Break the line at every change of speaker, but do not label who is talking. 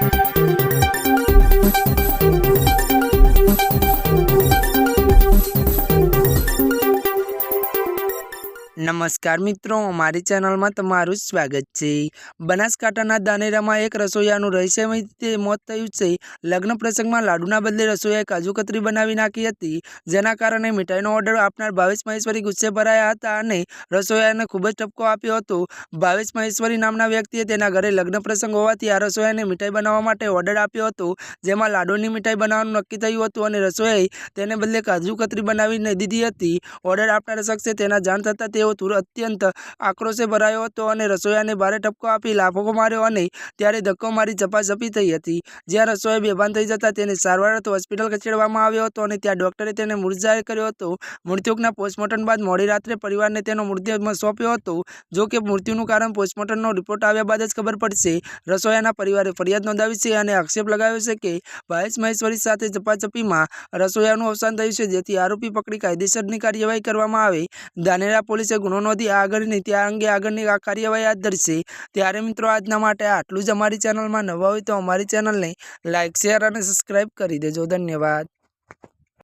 Thank you. નમસ્કાર મિત્રો, અમારી ચેનલમાં તમારું સ્વાગત છે. બનાસકાંઠાના દાનેરામાં એક રસોઈયાનું રહસ્યમય રીતે મોત થયું છે. લગ્ન પ્રસંગમાં લાડુના બદલે રસોઈયાએ કાજુ કતરી બનાવી નાખી હતી. જેના કારણે મીઠાઈનો ઓર્ડર આપનાર ભાવેશ મહેશ્વરી ગુસ્સે ભરાયા હતા અને રસોઈયાને ખૂબ જ ટપકો આપ્યો હતો. ભાવેશ મહેશ્વરી નામના વ્યક્તિએ તેના ઘરે લગ્ન પ્રસંગ હોવાથી આ રસોઈયાને મીઠાઈ બનાવવા માટે ઓર્ડર આપ્યો હતો. જેમાં લાડુની મીઠાઈ બનાવવાનું નક્કી થયું હતું અને રસોઈયાએ તેને બદલે કાજુ કતરી બનાવીને દીધી હતી. ઓર્ડર આપનાર શખ્સે તેના જાણ થતાં તેઓ તુરંત અત્યંત આક્રોશે ભરાયો હતો અને રસોઈયાને ભારે ઠપકો આપી લાફો માર્યો અને ત્યારે ધક્કો મારી ઝપાઝપી થઈ હતી. જ્યાં રસોઈ બેભાન થઈ જતાં તેને સારવાર અર્થે હોસ્પિટલ ખસેડવામાં આવ્યો હતો અને ત્યાં ડોક્ટરે તેને મૃત કર્યો હતો. મૃત્યુકના પોસ્ટમોર્ટમ બાદ મોડી રાત્રે પરિવારને તેનો મૃતદેહ સોંપ્યો હતો. જો કે મૃત્યુનું કારણ પોસ્ટમોર્ટમનો રિપોર્ટ આવ્યા બાદ જ ખબર પડશે. રસોયાના પરિવારે ફરિયાદ નોંધાવી છે અને આક્ષેપ લગાવ્યો છે કે ભાવેશ મહેશ્વરી સાથે ઝપાઝપીમાં રસોયાનું અવસાન થયું છે, જેથી આરોપી પકડી કાયદેસરની કાર્યવાહી કરવામાં આવે. ધાનેરા પોલીસે ગુનો નોંધી આગળની ત્યાં અંગે આગળની કાર્યવાહી હાથ ધરશે. ત્યારે મિત્રો, આજના માટે આટલું જ અમારી ચેનલમાં નવા હોય તો અમારી ચેનલને લાઇક શેર અને સબસ્ક્રાઈબ કરી દેજો. ધન્યવાદ.